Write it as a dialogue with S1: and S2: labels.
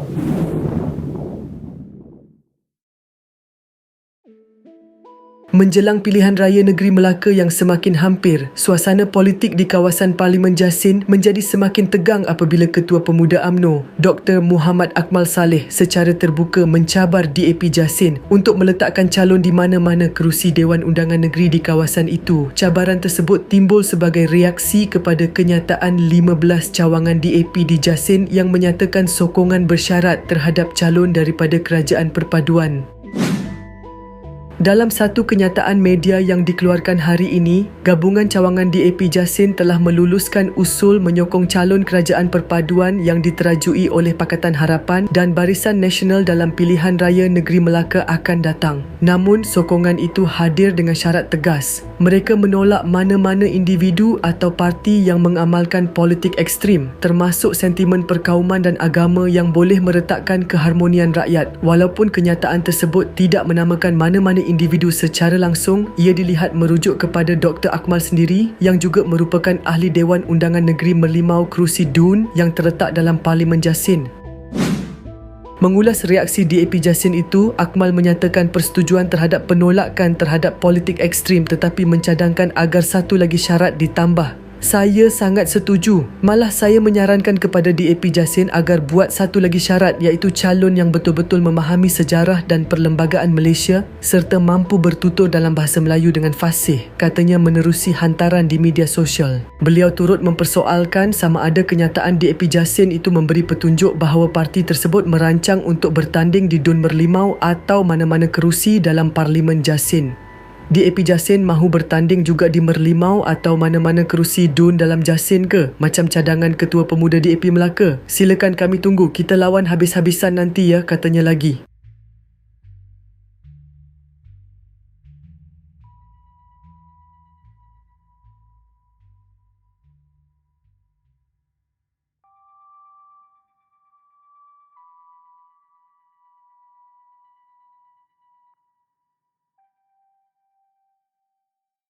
S1: ハハハハ! Menjelang pilihan raya negeri Melaka yang semakin hampir, suasana politik di kawasan Parlimen Jasin menjadi semakin tegang apabila Ketua Pemuda AMNO, Dr. Muhammad Akmal Saleh secara terbuka mencabar DAP Jasin untuk meletakkan calon di mana-mana kerusi Dewan Undangan Negeri di kawasan itu. Cabaran tersebut timbul sebagai reaksi kepada kenyataan 15 cawangan DAP di Jasin yang menyatakan sokongan bersyarat terhadap calon daripada Kerajaan Perpaduan. Dalam satu kenyataan media yang dikeluarkan hari ini, gabungan cawangan DAP Jasin telah meluluskan usul menyokong calon kerajaan perpaduan yang diterajui oleh Pakatan Harapan dan Barisan Nasional dalam pilihan raya negeri Melaka akan datang. Namun, sokongan itu hadir dengan syarat tegas. Mereka menolak mana-mana individu atau parti yang mengamalkan politik ekstrim, termasuk sentimen perkauman dan agama yang boleh meretakkan keharmonian rakyat. Walaupun kenyataan tersebut tidak menamakan mana-mana individu secara langsung, ia dilihat merujuk kepada Dr. Akmal sendiri yang juga merupakan ahli Dewan Undangan Negeri Merlimau Kerusi Dun yang terletak dalam Parlimen Jasin. Mengulas reaksi DAP Jasin itu, Akmal menyatakan persetujuan terhadap penolakan terhadap politik ekstrim tetapi mencadangkan agar satu lagi syarat ditambah saya sangat setuju. Malah saya menyarankan kepada DAP Jasin agar buat satu lagi syarat iaitu calon yang betul-betul memahami sejarah dan perlembagaan Malaysia serta mampu bertutur dalam bahasa Melayu dengan fasih, katanya menerusi hantaran di media sosial. Beliau turut mempersoalkan sama ada kenyataan DAP Jasin itu memberi petunjuk bahawa parti tersebut merancang untuk bertanding di Dun Merlimau atau mana-mana kerusi dalam Parlimen Jasin. DAP Jasin mahu bertanding juga di Merlimau atau mana-mana kerusi DUN dalam Jasin ke? Macam cadangan Ketua Pemuda DAP Melaka. Silakan kami tunggu. Kita lawan habis-habisan nanti ya, katanya lagi.